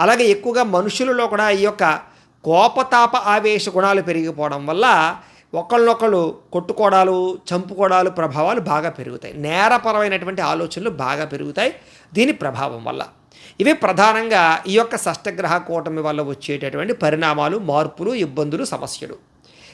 అలాగే ఎక్కువగా మనుషులలో కూడా ఈ యొక్క కోపతాప ఆవేశ గుణాలు పెరిగిపోవడం వల్ల ఒకళ్ళొకళ్ళు కొట్టుకోవడాలు చంపుకోవడాలు ప్రభావాలు బాగా పెరుగుతాయి. నేరపరమైనటువంటి ఆలోచనలు బాగా పెరుగుతాయి దీని ప్రభావం వల్ల. ఇవి ప్రధానంగా ఈ యొక్క షష్టగ్రహ కూటమి వల్ల వచ్చేటటువంటి పరిణామాలు మార్పులు ఇబ్బందులు సమస్యలు.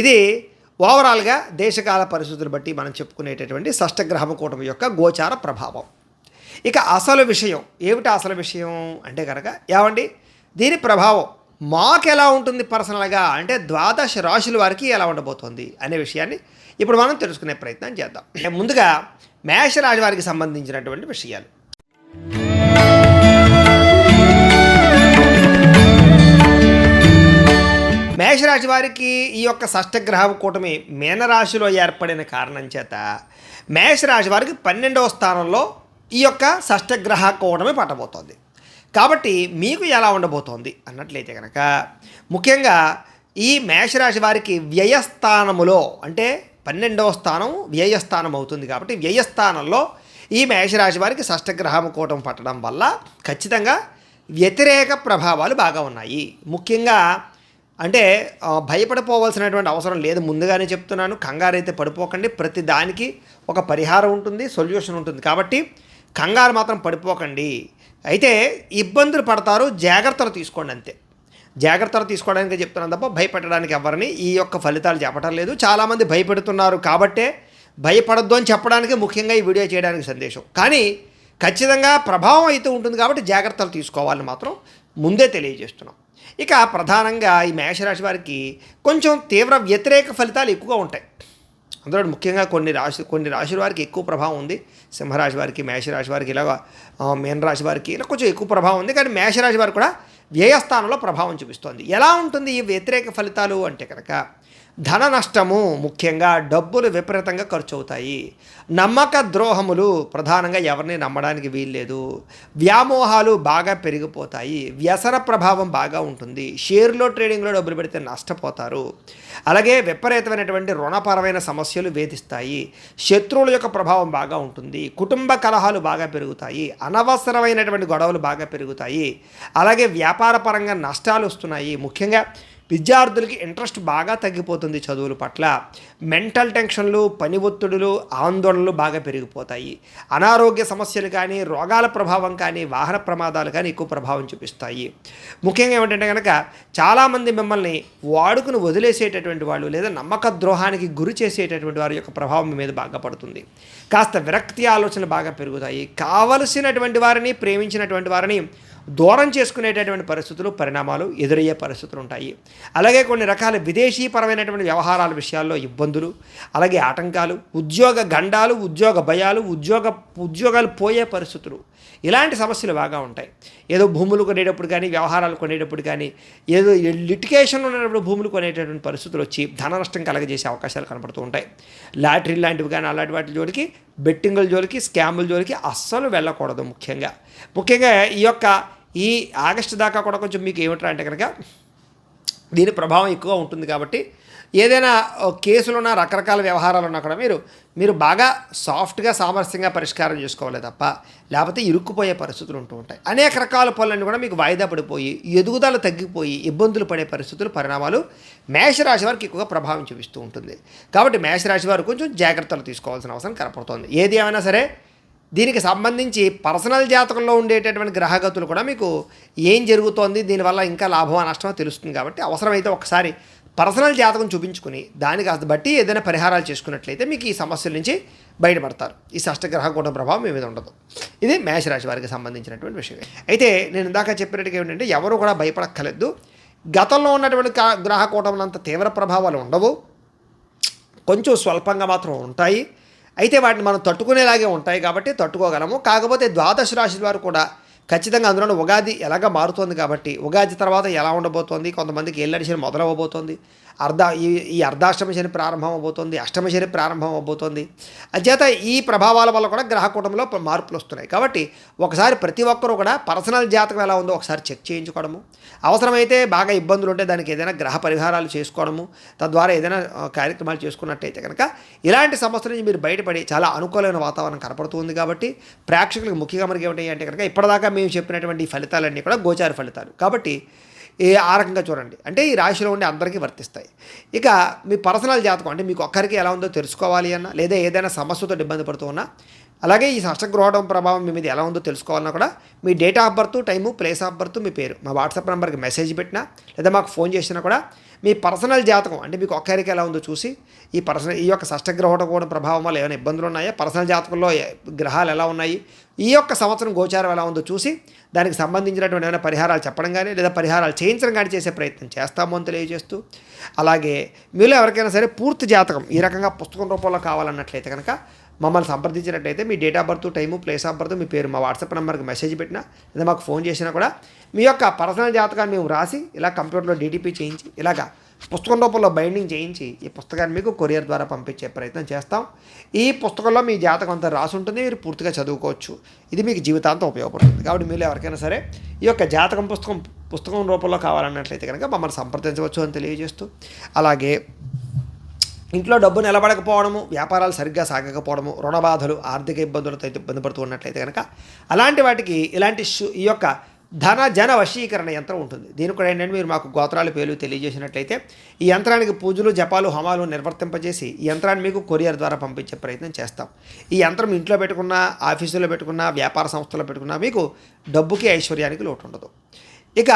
ఇది ఓవరాల్గా దేశకాల పరిస్థితులు బట్టి మనం చెప్పుకునేటటువంటి షష్టగ్రహం కూటమి యొక్క గోచార ప్రభావం. ఇక అసలు విషయం ఏమిటి అసలు విషయం అంటే కనుక ఏమండి? దీని ప్రభావం మాకు ఎలా ఉంటుంది పర్సనల్గా? అంటే ద్వాదశ రాశుల వారికి ఎలా ఉండబోతోంది అనే విషయాన్ని ఇప్పుడు మనం తెలుసుకునే ప్రయత్నం చేద్దాం. ముందుగా మేషరాశి వారికి సంబంధించినటువంటి విషయాలు. మేషరాశి వారికి ఈ యొక్క షష్టగ్రహ కూటమి మీనరాశిలో ఏర్పడిన కారణం చేత మేషరాశి వారికి పన్నెండవ స్థానంలో ఈ యొక్క షష్టగ్రహ కూటమి పట్టబోతోంది. కాబట్టి మీకు ఎలా ఉండబోతోంది అన్నట్లయితే కనుక ముఖ్యంగా ఈ మేషరాశి వారికి వ్యయస్థానములో అంటే పన్నెండవ స్థానం వ్యయస్థానం అవుతుంది కాబట్టి వ్యయస్థానంలో ఈ మేషరాశి వారికి షష్టగ్రహం కూటం పట్టడం వల్ల ఖచ్చితంగా వ్యతిరేక ప్రభావాలు బాగా ఉన్నాయి. ముఖ్యంగా అంటే భయపడిపోవాల్సినటువంటి అవసరం లేదు. ముందుగానే చెప్తున్నాను కంగారు అయితే పడిపోకండి. ప్రతి దానికి ఒక పరిహారం ఉంటుంది సొల్యూషన్ ఉంటుంది. కాబట్టి కంగారు మాత్రం పడిపోకండి. అయితే ఇబ్బందులు పడతారు జాగ్రత్తలు తీసుకోండి అంతే. జాగ్రత్తలు తీసుకోవడానికి చెప్తున్నాను తప్ప భయపెట్టడానికి ఎవరిని ఈ యొక్క ఫలితాలు చెప్పడం లేదు. చాలామంది భయపెడుతున్నారు కాబట్టే భయపడొద్దు అని చెప్పడానికి ముఖ్యంగా ఈ వీడియో చేయడానికి సందేశం. కానీ ఖచ్చితంగా ప్రభావం అయితే ఉంటుంది కాబట్టి జాగ్రత్తలు తీసుకోవాలని మాత్రం ముందే తెలియజేస్తున్నాం. ఇక ప్రధానంగా ఈ మేషరాశి వారికి కొంచెం తీవ్ర వ్యతిరేక ఫలితాలు ఎక్కువగా ఉంటాయి. అందులో ముఖ్యంగా కొన్ని రాశి కొన్ని రాశుల వారికి ఎక్కువ ప్రభావం ఉంది. సింహరాశి వారికి మేషరాశి వారికి ఇలాగ మీనరాశి వారికి ఇలా కొంచెం ఎక్కువ ప్రభావం ఉంది. కానీ మేషరాశి వారికి కూడా వ్యయస్థానంలో ప్రభావం చూపిస్తోంది. ఎలా ఉంటుంది ఈ వ్యతిరేక ఫలితాలు అంటే కనుక ధన నష్టము ముఖ్యంగా డబ్బులు విపరీతంగా ఖర్చు అవుతాయి నమ్మక ద్రోహములు ప్రధానంగా ఎవరిని నమ్మడానికి వీల్లేదు. వ్యామోహాలు బాగా పెరిగిపోతాయి. వ్యసన ప్రభావం బాగా ఉంటుంది. షేర్లో ట్రేడింగ్లో డబ్బులు పెడితే నష్టపోతారు. అలాగే విపరీతమైనటువంటి రుణపరమైన సమస్యలు వేధిస్తాయి. శత్రువుల యొక్క ప్రభావం బాగా ఉంటుంది. కుటుంబ కలహాలు బాగా పెరుగుతాయి. అనవసరమైనటువంటి గొడవలు బాగా పెరుగుతాయి. అలాగే వ్యాపార పరంగా నష్టాలు వస్తున్నాయి. ముఖ్యంగా విద్యార్థులకి ఇంట్రెస్ట్ బాగా తగ్గిపోతుంది చదువుల పట్ల. మెంటల్ టెన్షన్లు పని ఒత్తిడులు ఆందోళనలు బాగా పెరిగిపోతాయి. అనారోగ్య సమస్యలు కానీ రోగాల ప్రభావం కానీ వాహన ప్రమాదాలు కానీ ఎక్కువ ప్రభావం చూపిస్తాయి. ముఖ్యంగా ఏమిటంటే కనుక చాలామంది మిమ్మల్ని వాడుకుని వదిలేసేటటువంటి వాళ్ళు లేదా నమ్మక ద్రోహానికి గురి చేసేటటువంటి వారి యొక్క ప్రభావం మీ మీద బాగా పడుతుంది. కాస్త విరక్తి ఆలోచనలు బాగా పెరుగుతాయి. కావలసినటువంటి వారిని ప్రేమించినటువంటి వారిని దూరం చేసుకునేటటువంటి పరిస్థితులు పరిణామాలు ఎదురయ్యే పరిస్థితులు ఉంటాయి. అలాగే కొన్ని రకాల విదేశీపరమైనటువంటి వ్యవహారాల విషయాల్లో ఇబ్బందులు అలాగే ఆటంకాలు ఉద్యోగ గండాలు ఉద్యోగ భయాలు ఉద్యోగ ఉద్యోగాలు పోయే పరిస్థితులు. ఇలాంటి సమస్యలు బాగా ఉంటాయి. ఏదో భూములు కొనేటప్పుడు కానీ వ్యవహారాలు కొనేటప్పుడు కానీ ఏదో లిటికేషన్ ఉన్నప్పుడు భూములు కొనేటటువంటి పరిస్థితులు వచ్చి ధన నష్టం కలగజేసే అవకాశాలు కనపడుతూ ఉంటాయి. లాటరీ లాంటివి కానీ అలాంటి వాటి జోలికి బెట్టింగుల జోలికి స్కాముల జోలికి అస్సలు వెళ్ళకూడదు ముఖ్యంగా. ముఖ్యంగా ఈ యొక్క ఈ ఆగస్టు దాకా కూడా కొంచెం మీకు ఏమిట్రా అంటే కనుక దీని ప్రభావం ఎక్కువ ఉంటుంది కాబట్టి ఏదైనా కేసులున్న రకరకాల వ్యవహారాలు ఉన్నా కూడా మీరు మీరు బాగా సాఫ్ట్గా సామరస్యంగా పరిష్కారం చేసుకోవాలి తప్ప లేకపోతే ఇరుక్కుపోయే పరిస్థితులు ఉంటూ ఉంటాయి. అనేక రకాల పనులన్నీ కూడా మీకు వాయిదా పడిపోయి ఎదుగుదల తగ్గిపోయి ఇబ్బందులు పడే పరిస్థితులు పరిణామాలు మేషరాశి వారికి ఎక్కువగా ప్రభావం చూపిస్తూ ఉంటుంది. కాబట్టి మేషరాశి వారు కొంచెం జాగ్రత్తలు తీసుకోవాల్సిన అవసరం కనపడుతోంది. ఏది ఏమైనా సరే దీనికి సంబంధించి పర్సనల్ జాతకంలో ఉండేటటువంటి గ్రహగతులు కూడా మీకు ఏం జరుగుతోంది దీనివల్ల ఇంకా లాభమా నష్టమో తెలుస్తుంది కాబట్టి అవసరమైతే ఒకసారి పర్సనల్ జాతకం చూపించుకుని దాని కాస్త బట్టి ఏదైనా పరిహారాలు చేసుకున్నట్లయితే మీకు ఈ సమస్యల నుంచి బయటపడతారు. ఈ షష్టగ్రహ కూట ప్రభావం మీ మీద ఉండదు. ఇది మేషరాశి వారికి సంబంధించినటువంటి విషయం అయితే నేను ఇందాక చెప్పినట్టుగా ఏంటంటే ఎవరు కూడా భయపడక్కలేదు గతంలో ఉన్నటువంటి గ్రహ కూటములంత తీవ్ర ప్రభావాలు ఉండవు. కొంచెం స్వల్పంగా మాత్రం ఉంటాయి. అయితే వాటిని మనం తట్టుకునేలాగే ఉంటాయి కాబట్టి తట్టుకోగలము. కాకపోతే ద్వాదశ రాశి వారు కూడా ఖచ్చితంగా అందులో ఉగాది ఎలాగ మారుతోంది కాబట్టి ఉగాది తర్వాత ఎలా ఉండబోతోంది కొంతమందికి ఏళ్ళడిషన్ మొదలవ్వబోతోంది అర్ధ ఈ ఈ అర్ధాష్టమ శని ప్రారంభం అవబోతోంది అష్టమ శని ప్రారంభం అవబోతోంది అంచేత ఈ ప్రభావాల వల్ల కూడా గ్రహ కూటంలో మార్పులు వస్తున్నాయి. కాబట్టి ఒకసారి ప్రతి ఒక్కరూ కూడా పర్సనల్ జాతకం ఎలా ఉందో ఒకసారి చెక్ చేయించుకోవడము. అవసరమైతే బాగా ఇబ్బందులు ఉంటే దానికి ఏదైనా గ్రహ పరిహారాలు చేసుకోవడము. తద్వారా ఏదైనా కార్యక్రమాలు చేసుకున్నట్టయితే కనుక ఇలాంటి సమస్యల నుంచి మీరు బయటపడి చాలా అనుకూలమైన వాతావరణం కనపడుతుంది కాబట్టి ప్రేక్షకులకు ముఖ్యంగా మనకి ఏమిటి అంటే కనుక ఇప్పటిదాకా మేము చెప్పినటువంటి ఫలితాలన్నీ కూడా గోచార ఫలితాలు. కాబట్టి ఏ ఆ రకంగా చూడండి. అంటే ఈ రాశిలో ఉండే అందరికీ వర్తిస్తాయి. ఇక మీ పర్సనల్ జాతకం అంటే మీకు ఒక్కరికి ఎలా ఉందో తెలుసుకోవాలి అన్నా లేదా ఏదైనా సమస్యతో ఇబ్బంది పడుతూ ఉన్నా అలాగే ఈ షష్టగ్రహణం ప్రభావం మీ మీద ఎలా ఉందో తెలుసుకోవాలన్నా కూడా మీ date of birth time place of birth మీ పేరు. మా వాట్సాప్ నెంబర్కి మెసేజ్ పెట్టినా లేదా మాకు ఫోన్ చేసినా కూడా మీ పర్సనల్ జాతకం అంటే మీకు ఒక్కరికి ఎలా ఉందో చూసి ఈ పర్సనల్ ఈ యొక్క షష్టగ్రహణ కూడా ప్రభావం వల్ల ఏమైనా ఇబ్బందులు ఉన్నాయా? పర్సనల్ జాతకంలో గ్రహాలు ఎలా ఉన్నాయి? ఈ యొక్క సంవత్సరం గోచారం ఎలా ఉందో చూసి దానికి సంబంధించినటువంటి ఏమైనా పరిహారాలు చెప్పడం కానీ లేదా పరిహారాలు చేయించడం కానీ చేసే ప్రయత్నం చేస్తాము అని తెలియజేస్తూ అలాగే మీలో ఎవరికైనా సరే పూర్తి జాతకం ఈ రకంగా పుస్తకం రూపంలో కావాలన్నట్లయితే కనుక మమ్మల్ని సంప్రదించినట్లయితే మీ date of birth time place of birth మీ పేరు మా వాట్సాప్ నెంబర్కి మెసేజ్ పెట్టినా లేదా మాకు ఫోన్ చేసినా కూడా మీ యొక్క పర్సనల్ జాతకాన్ని మేము రాసి ఇలా కంప్యూటర్లో డీటీపీ చేయించి ఇలాగా పుస్తకం రూపంలో బైండింగ్ చేయించి ఈ పుస్తకాన్ని మీకు కొరియర్ ద్వారా పంపించే ప్రయత్నం చేస్తాం. ఈ పుస్తకంలో మీ జాతకం అంతా రాసి ఉంటుంది. మీరు పూర్తిగా చదువుకోవచ్చు. ఇది మీకు జీవితాంతం ఉపయోగపడుతుంది. కాబట్టి మీరు ఎవరికైనా సరే ఈ యొక్క జాతకం పుస్తకం పుస్తకం రూపంలో కావాలన్నట్లయితే కనుక మమ్మల్ని సంప్రదించవచ్చు అని తెలియజేస్తూ అలాగే ఇంట్లో డబ్బు నిలబడకపోవడము వ్యాపారాలు సరిగ్గా సాగకపోవడము రుణబాధలు ఆర్థిక ఇబ్బందులతో అయితే ఇబ్బంది పడుతూ ఉన్నట్లయితే కనుక అలాంటి వాటికి ఇలాంటి ఈ యొక్క ధన జన వశీకరణ యంత్రం ఉంటుంది. దీని కూడా ఏంటంటే మీరు మాకు గోత్రాలు పేర్లు తెలియజేసినట్లయితే ఈ యంత్రానికి పూజలు జపాలు హోమాలు నిర్వర్తింపజేసి ఈ యంత్రాన్ని మీకు కొరియర్ ద్వారా పంపించే ప్రయత్నం చేస్తాం. ఈ యంత్రం ఇంట్లో పెట్టుకున్నా ఆఫీసులో పెట్టుకున్నా వ్యాపార సంస్థలో పెట్టుకున్నా మీకు డబ్బుకి ఐశ్వర్యానికి లోటు ఉండదు ఇక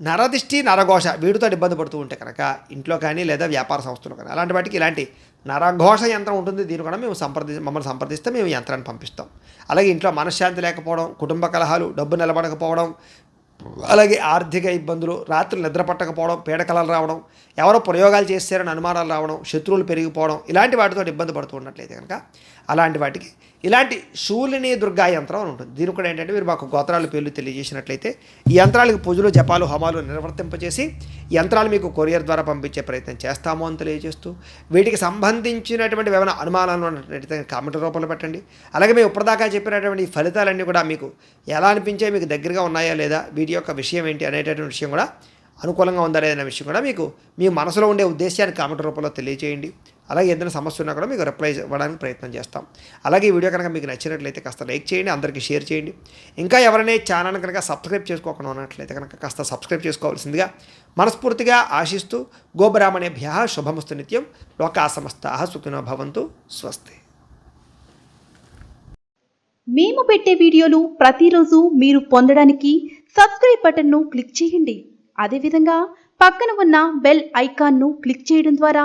నరదిష్టి నరఘోష వీటితో ఇబ్బంది పడుతూ ఉంటే కనుక ఇంట్లో కానీ లేదా వ్యాపార సంస్థలు కానీ అలాంటి వాటికి ఇలాంటి నరఘోష యంత్రం ఉంటుంది. దీని కూడా మేము సంప్రది మమ్మల్ని సంప్రదిస్తే మేము యంత్రాన్ని పంపిస్తాం. అలాగే ఇంట్లో మనశ్శాంతి లేకపోవడం కుటుంబ కలహాలు డబ్బు నిలబడకపోవడం అలాగే ఆర్థిక ఇబ్బందులు రాత్రులు నిద్ర పట్టకపోవడం పీడకలలు రావడం ఎవరో ప్రయోగాలు చేస్తారని అనుమానాలు రావడం శత్రువులు పెరిగిపోవడం ఇలాంటి వాటితో ఇబ్బంది పడుతూ ఉన్నట్లయితే కనుక అలాంటి వాటికి ఇలాంటి శూలిని దుర్గా యంత్రం అని ఉంటుంది. దీని కూడా ఏంటంటే మీరు మాకు గోత్రాల పేర్లు తెలియజేసినట్లయితే ఈ యంత్రాలకు పూజలు జపాలు హోమాలు నిర్వర్తింపజేసి యంత్రాలు మీకు కొరియర్ ద్వారా పంపించే ప్రయత్నం చేస్తాము అని తెలియజేస్తూ వీటికి సంబంధించినటువంటి ఏమైనా అనుమానాలు ఉన్నట్లయితే కామెంట్ రూపంలో పెట్టండి. అలాగే మేము ఇప్పటిదాకా చెప్పినటువంటి ఫలితాలన్నీ కూడా మీకు ఎలా అనిపించే మీకు దగ్గరగా ఉన్నాయా లేదా వీటి యొక్క విషయం ఏంటి అనేటటువంటి విషయం కూడా అనుకూలంగా ఉందా లేదనే విషయం కూడా మీకు మీ మనసులో ఉండే ఉద్దేశాన్ని కామెంట్ రూపంలో తెలియజేయండి. అలాగే ఏదైనా సమస్య ఉన్నా కూడా మీకు రిప్లై ఇవ్వడానికి ప్రయత్నం చేస్తాం. అలాగే ఈ వీడియో కనుక మీకు నచ్చినట్లయితే కాస్త లైక్ చేయండి అందరికీ షేర్ చేయండి. ఇంకా ఎవరైనా ఈ ఛానల్ కనుక సబ్స్క్రైబ్ చేసుకోకుండా ఉన్నట్లయితే కనుక కాస్త సబ్స్క్రైబ్ చేసుకోవాల్సిందిగా మనస్ఫూర్తిగా ఆశిస్తూ గోబ్రాహ్మణేభ్య శుభమస్తు నిత్యం. లోకా సమస్త సుఖినో భవంతు. స్వస్తి. మేము పెట్టే వీడియోలు ప్రతిరోజు మీరు పొందడానికి సబ్స్క్రైబ్ బటన్ను క్లిక్ చేయండి. అదేవిధంగా పక్కన ఉన్న బెల్ ఐకాన్ను క్లిక్ చేయడం ద్వారా